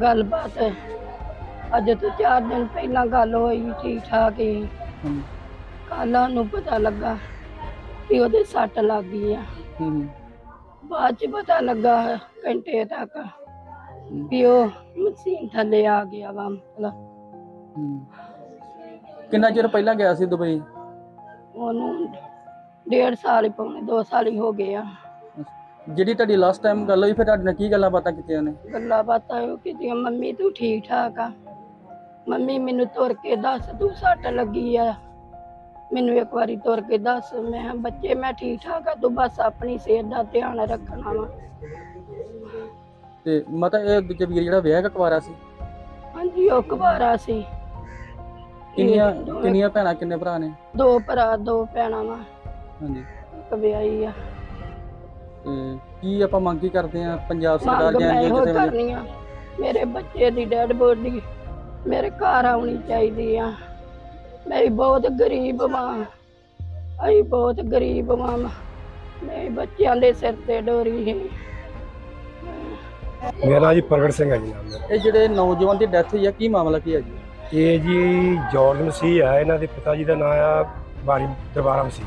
ਗੱਲਬਾਤ। ਅੱਜ ਤੋਂ 4 ਦਿਨ ਪਹਿਲਾਂ ਗੱਲ ਹੋਈ ਠੀਕ ਠਾਕ ਹੀ। ਹਮ, ਕੱਲ੍ਹ ਨੂੰ ਪਤਾ ਲੱਗਾ ਕਿ ਉਹਦੇ ਸੱਟ ਲੱਗ ਗਈ ਆ। ਬਾਅਦ ਚ ਪਤਾ ਲੱਗਾ ਘੰਟੇ ਤੱਕ ਵੀ ਉਹ ਮਸ਼ੀਨ ਥੱਲੇ ਆ ਗਿਆ ਵਾ ਮਤਲਬ। ਕਿੰਨਾ ਚਿਰ ਪਹਿਲਾਂ ਗਿਆ ਸੀ ਦੁਬਈ? ਉਹਨੂੰ ਡੇਢ ਸਾਲ ਹੀ ਪੌਣੇ 2 ਸਾਲ ਹੀ ਹੋ ਗਏ ਆ। ਜਿਹੜੀ ਤੁਹਾਡੀ ਲਾਸਟ ਟਾਈਮ ਗੱਲ ਹੋਈ ਫਿਰ ਤੁਹਾਡੇ ਨਾਲ ਕੀ ਗੱਲਾਂ ਬਾਤਾਂ ਕੀਤੀਆਂ ਨੇ ਗੱਲਾਂ ਬਾਤਾਂ ਉਹ ਕੀਤੀਆਂ ਮੰਮੀ ਤੂੰ ਠੀਕ ਠਾਕ ਆ? ਮੰਮੀ ਮੈਨੂੰ ਤੁਰ ਕੇ ਦੱਸ ਤੂੰ ਸੱਟ ਲੱਗੀ ਆ? ਮੈਨੂੰ ਇੱਕ ਵਾਰੀ ਤੁਰ ਕੇ ਦੱਸ। ਮੈਂ ਕਿਹਾ, ਬੱਚੇ ਮੈਂ ਠੀਕ ਠਾਕ ਆ ਤੂੰ ਬਸ ਆਪਣੀ ਸਿਹਤ ਦਾ ਧਿਆਨ ਰੱਖਣਾ ਵਾ। ਤੇ ਮਾਤਾ ਇਹ ਦੂਜੇ ਵੀਰ ਜਿਹੜਾ ਵਿਆਹ ਕਕਵਾਰਾ ਸੀ? ਹਾਂਜੀ ਉਹ ਕੁਵਾਰਾ ਸੀ। ਕਿੰਨੀਆਂ ਇਹ ਦੋਵੇਂ- ਕਿੰਨੀਆਂ ਭੈਣਾਂ ਕਿੰਨੇ ਭਰਾ ਨੇ? ਦੋ ਭਰਾ ਦੋ ਭੈਣਾਂ ਵਾ। ਹਾਂਜੀ। ਇੱਕ ਵਿਆਹੀ ਆ। ਤੇ ਕੀ ਆਪਾਂ ਮੰਗ ਕੀ ਕਰਦੇ ਆ? ਪੰਜਾਬ ਸਰਕਾਰ ਮੰਗ ਜਾਂ ਮੈਂ ਜਾਂ ਇਹੋ ਕਿਸੇ ਵੱਲੋਂ? ਕਰਨੀ ਆ। ਮੇਰੇ ਬੱਚੇ ਦੀ ਡੈਡ ਬੋਡੀ ਮੇਰੇ ਘਰ ਆਉਣੀ ਚਾਹੀਦੀ ਆ। ਮੈਂ ਵੀ ਬਹੁਤ ਗਰੀਬ ਮਾਂ। ਅਸੀਂ ਬਹੁਤ ਗਰੀਬ ਮਾਂ। ਮੇਰੇ ਬੱਚਿਆਂ ਦੇ ਸਿਰ ਤੇ ਡੋਰੀ ਹੈ ਮੇਰਾ ਨਾਂ ਜੀ ਪ੍ਰਗਟ ਸਿੰਘ ਹੈ ਜੀ ਨਾਮ ਮੇਰਾ। ਇਹ ਜਿਹੜੇ ਨੌਜਵਾਨ ਦੀ ਡੈਥ ਹੋਈ ਆ ਕੀ ਮਾਮਲਾ ਕੀ ਹੈ ਜੀ? ਇਹ ਜੀ ਜਾਰਜ ਮਸੀਹ ਆ ਇਹਨਾਂ ਦੇ ਪਿਤਾ ਜੀ ਦਾ ਨਾਮ ਆ ਬਾਰੀ ਦਰਬਾਰਾ ਮਸੀਹ।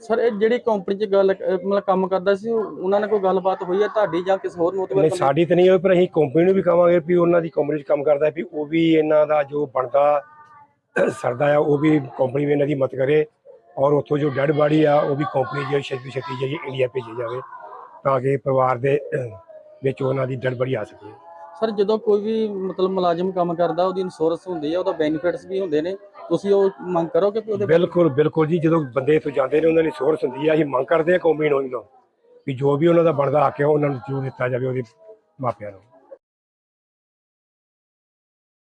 ਸਰ ਇਹ ਜਿਹੜੀ ਕੰਪਨੀ 'ਚ ਗੱਲ ਅਹ ਮਤਲਬ ਕੰਮ ਕਰਦਾ ਸੀ ਉਹ- ਉਹਨਾਂ ਨਾਲ ਕੋਈ ਗੱਲਬਾਤ ਹੋਈ ਹੈ ਤੁਹਾਡੀ ਜਾਂ ਕਿਸੇ ਹੋਰ ਨਹੀਂ ਮੋਤਬਰ ਸਾਡੀ ਤਾਂ ਨਹੀਂ ਹੋਈ ਪਰ ਅਸੀਂ ਕੰਪਨੀ ਨੂੰ ਵੀ ਕਹਾਂਗੇ ਵੀ ਉਹਨਾਂ ਦੀ ਕੰਪਨੀ 'ਚ ਕੰਮ ਕਰਦਾ ਵੀ ਉਹ ਵੀ ਇਹਨਾਂ ਦਾ ਜੋ ਬਣਦਾ ਸਰਦਾ ਆ ਉਹ ਵੀ ਕੰਪਨੀ ਵੀ ਇਹਨਾਂ ਦੀ ਮਦਦ ਕਰੇ ਔਰ ਉੱਥੋਂ ਜੋ ਡੈਡ ਬਾਡੀ ਆ ਉਹ ਵੀ ਕੰਪਨੀ ਜਿਹੜੀ ਛੇਤੀ ਛੇਤੀ ਜਿਹੜੀ ਇੰਡੀਆ ਭੇਜੀ ਜਾਵੇ ਤਾਂ ਕਿ ਪਰਿਵਾਰ ਦੇ ਵਿੱਚ ਉਹਨਾਂ ਦੀ ਡੈਡ ਬਾਡੀ ਆ ਸਕੇ। ਸਰ ਜਦੋਂ ਕੋਈ ਵੀ ਮਤਲਬ ਮੁਲਾਜ਼ਮ ਕੰਮ ਕਰਦਾ ਉਹਦੀ ਇੰਸ਼ੋਰੈਂਸ ਹੁੰਦੀ ਹੈ ਉਹਦਾ ਬੈਨੀਫਿਟਸ ਵੀ ਹੁੰਦੇ ਨੇ ਤੁਸੀਂ ਉਹ ਮੰਗ ਕਰੋਗੇ ਕਿ ਉਹਦੇ ਬਿਲਕੁਲ ਬਿਲਕੁਲ ਜੀ। ਜਦੋਂ ਬੰਦੇ ਇੱਥੋਂ ਜਾਂਦੇ ਨੇ, ਉਹਨਾਂ ਦੀ ਸੋਰਸ ਹੁੰਦੀ ਆ, ਅਸੀਂ ਮੰਗ ਕਰਦੇ ਆ ਕੰਪਨੀ ਨੂੰ ਵੀ ਜੋ ਵੀ ਉਹਨਾਂ ਦਾ ਬਣਦਾ ਹੱਕ ਹੈ, ਉਹਨਾਂ ਨੂੰ ਜ਼ਰੂਰ ਦਿੱਤਾ ਜਾਵੇ ਉਹਦੇ ਮਾਪਿਆਂ ਨੂੰ।